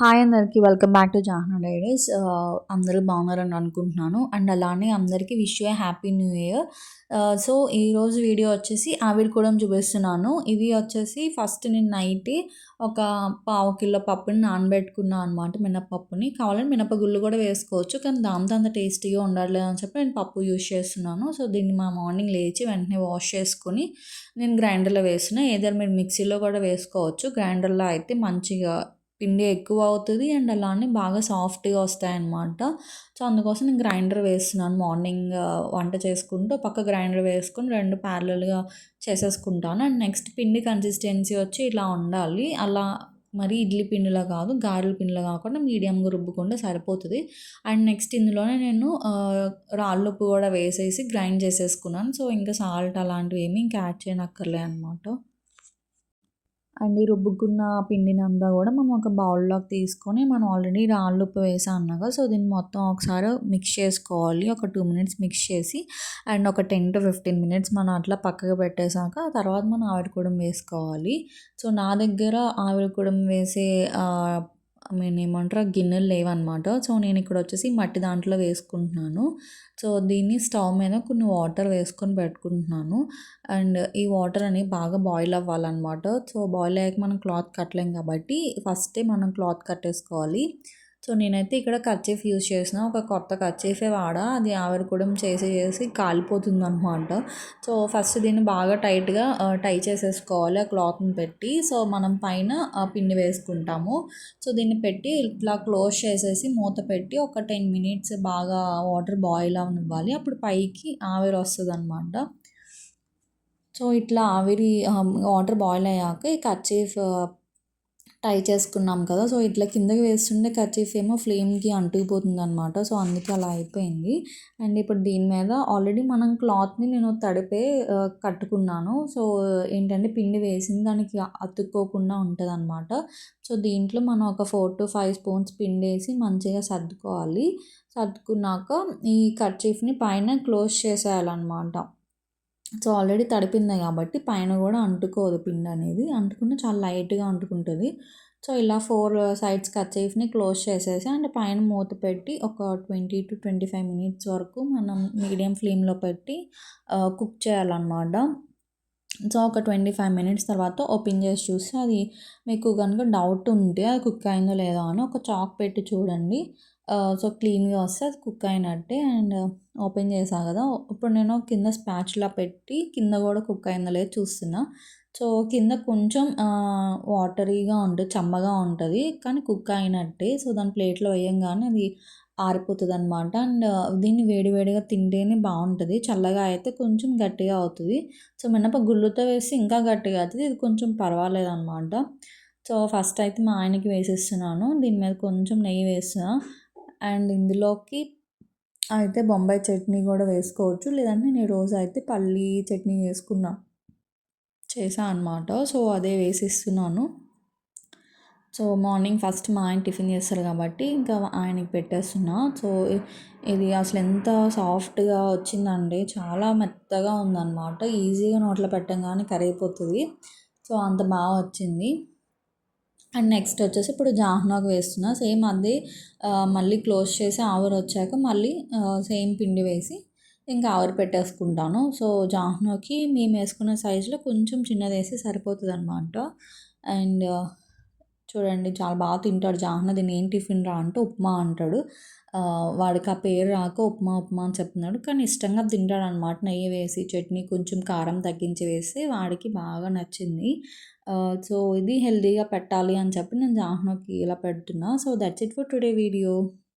Hi అందరికీ welcome back to Jahna diaries అందరూ బాగున్నారని అనుకుంటున్నాను. అండ్ అలానే అందరికీ wish you happy new year so ఈరోజు వీడియో వచ్చేసి ఆవిడ కూడా చూపిస్తున్నాను. ఇది వచ్చేసి ఫస్ట్ నేను నైట్ ఒక పావు కిలో పప్పుని నానబెట్టుకున్నాను అనమాట మినపప్పుని. కావాలంటే మినపగుళ్ళు కూడా వేసుకోవచ్చు కానీ దాంతో అంత టేస్టీగా ఉండట్లేదు అని చెప్పి నేను పప్పు యూస్ చేస్తున్నాను. సో దీన్ని మా మార్నింగ్ లేచి వెంటనే వాష్ చేసుకొని నేను గ్రైండర్లో వేసిన ఏదైనా మీరు మిక్సీలో కూడా వేసుకోవచ్చు. గ్రైండర్లో అయితే మంచిగా పిండి ఎక్కువ అవుతుంది అండ్ అలానే బాగా సాఫ్ట్గా వస్తాయన్నమాట. సో అందుకోసం నేను గ్రైండర్ వేస్తున్నాను. మార్నింగ్ వంట చేసుకుంటూ పక్క గ్రైండర్ వేసుకొని రెండు ప్యారలల్గా చేసేసుకుంటాను. అండ్ నెక్స్ట్ పిండి కన్సిస్టెన్సీ వచ్చి ఇలా ఉండాలి. అలా మరి ఇడ్లీ పిండిలా కాదు గారెల పిండిలా కాకుండా మీడియంగా రుబ్బుకుంటే సరిపోతుంది. అండ్ నెక్స్ట్ ఇందులోనే నేను రాళ్ళుప్పు కూడా వేసేసి గ్రైండ్ చేసేసుకున్నాను. సో ఇంకా సాల్ట్ అలాంటివి ఏమి ఇంకా యాడ్ చేయనక్కర్లే అనమాట అండ్ ఈ రుబ్బుకున్న పిండిని అంతా కూడా మనం ఒక బౌల్లోకి తీసుకొని మనం ఆల్రెడీ రాళ్ళు ఉప్పు వేసాం అన్నాక సో దీన్ని మొత్తం ఒకసారి మిక్స్ చేసుకోవాలి. ఒక టూ మినిట్స్ మిక్స్ చేసి అండ్ ఒక టెన్ టు ఫిఫ్టీన్ మినిట్స్ మనం అట్లా పక్కకు పెట్టేశాక తర్వాత మనం ఆవిరికూడం వేసుకోవాలి. సో నా దగ్గర ఆవిరికూడం వేసే ఐ మీన్ ఏమంటారు గిన్నెలు లేవన్నమాట. సో నేను ఇక్కడ వచ్చేసి మట్టి దాంట్లో వేసుకుంటున్నాను. సో దీన్ని స్టవ్ మీద కొన్ని వాటర్ వేసుకొని పెట్టుకుంటున్నాను. అండ్ ఈ వాటర్ అని బాగా బాయిల్ అవ్వాలన్నమాట. సో బాయిల్ అయ్యాక మనం క్లాత్ కట్టలేం కాబట్టి ఫస్టే మనం క్లాత్ కట్టేసుకోవాలి. సో నేనైతే ఇక్కడ కర్చీఫ్ యూజ్ చేసిన. ఒక కొత్త కర్చీఫే వాడా. అది ఆవిరికూడం చేసి చేసి కాలిపోతుంది అనమాట సో ఫస్ట్ దీన్ని బాగా టైట్గా టై చేసేసుకోవాలి. ఆ క్లాత్ని పెట్టి. సో మనం పైన పిండి వేసుకుంటాము. సో దీన్ని పెట్టి ఇట్లా క్లోజ్ చేసేసి మూత పెట్టి ఒక టెన్ మినిట్స్ బాగా వాటర్ బాయిల్ అవనివ్వాలి. అప్పుడు పైకి ఆవిరి వస్తుంది అనమాట సో ఇట్లా ఆవిరి వాటర్ బాయిల్ అయ్యాక ఈ కర్చీఫ్ టై చేసుకున్నాం కదా. సో ఇట్లా కిందకి వేస్తుండే కర్చీఫ్ ఏమో ఫ్లేమ్కి అంటుకుపోతుంది అనమాట సో అందుకే అలా అయిపోయింది. అండ్ ఇప్పుడు దీని మీద ఆల్రెడీ మనం క్లాత్ని నేను తడిపే కట్టుకున్నాను. సో ఏంటంటే పిండి వేసింది దానికి అతుక్కోకుండా ఉంటుంది అనమాట సో దీంట్లో మనం ఒక ఫోర్ టు ఫైవ్ స్పూన్స్ పిండి వేసి మంచిగా సర్దుకోవాలి. సర్దుకున్నాక ఈ కర్చీఫ్ని పైన క్లోజ్ చేసేయాలన్నమాట. సో ఆల్రెడీ తడిపింది కాబట్టి పైన కూడా అంటుకోదు పిండి అనేది. అంటుకుంటే చాలా లైట్గా అంటుకుంటుంది. సో ఇలా ఫోర్ సైడ్స్ కర్చీఫ్ని క్లోజ్ చేసేసి అండ్ పైన మూత పెట్టి ఒక twenty to twenty five minutes వరకు మనం మీడియం ఫ్లేమ్లో పెట్టి కుక్ చేయాలన్నమాట. సో ఒక ట్వంటీ ఫైవ్ మినిట్స్ తర్వాత ఓపెన్ చేసి చూస్తే అది మీకు కనుక డౌట్ ఉంటే అది కుక్ అయిందో లేదో అని ఒక చాక్ పెట్టి చూడండి. సో క్లీన్గా వస్తే అది కుక్ అయినట్టే అండ్ ఓపెన్ చేసా కదా. ఇప్పుడు నేను కింద స్పాచ్లా పెట్టి కింద కూడా కుక్ అయిందో లేదో చూస్తున్నా. సో కింద కొంచెం వాటరీగా ఉంటుంది చమ్మగా ఉంటుంది కానీ కుక్ అయినట్టే. సో దాని ప్లేట్లో వేయంగానే అది ఆరిపోతుంది అనమాట అండ్ దీన్ని వేడివేడిగా తింటేనే బాగుంటుంది. చల్లగా అయితే కొంచెం గట్టిగా అవుతుంది. సో మినప గుళ్ళుతో వేసి ఇంకా గట్టిగా అవుతుంది. ఇది కొంచెం పర్వాలేదు అనమాట సో ఫస్ట్ అయితే మా ఆయనకి వేసిస్తున్నాను. దీని మీద కొంచెం నెయ్యి వేస్తున్నా. అండ్ ఇందులోకి అయితే బొంబాయి చట్నీ కూడా వేసుకోవచ్చు. లేదంటే నేను రోజు అయితే పల్లీ చట్నీ వేసుకున్నా చేసా అనమాట సో అదే వేసిస్తున్నాను. సో మార్నింగ్ ఫస్ట్ మా ఆయన టిఫిన్ చేస్తారు కాబట్టి ఇంకా ఆయనకి పెట్టేస్తున్నా. సో ఇది అసలు ఎంత సాఫ్ట్గా వచ్చిందండి చాలా మెత్తగా ఉందన్నమాట. ఈజీగా నోట్లో పెట్టంగానే కరిగిపోతుంది. సో అంత బాగా వచ్చింది. అండ్ నెక్స్ట్ వచ్చేసి ఇప్పుడు జాహ్నాకు వేస్తున్నా. సేమ్ అది మళ్ళీ క్లోజ్ చేసి ఆవిరి వచ్చాక మళ్ళీ సేమ్ పిండి వేసి ఇంకా ఆవిరి పెట్టేసుకుంటాను. సో జాహ్నాకి మేము వేసుకున్న సైజులో కొంచెం చిన్నది వేసి సరిపోతుంది అనమాట అండ్ చూడండి చాలా బాగా తింటాడు. జాహ్న దీన్ని ఏం టిఫిన్ రా అంటే ఉప్మా అంటాడు. వాడికి ఆ పేరు రాక ఉప్మా ఉప్మా అని చెప్తున్నాడు. కానీ ఇష్టంగా తింటాడు అనమాట నెయ్యి వేసి చట్నీ కొంచెం కారం తగ్గించి వేసి వాడికి బాగా నచ్చింది. సో ఇది హెల్దీగా పెట్టాలి అని చెప్పి నేను జాహ్నకి ఇలా పెడుతున్నా. So that's it for today video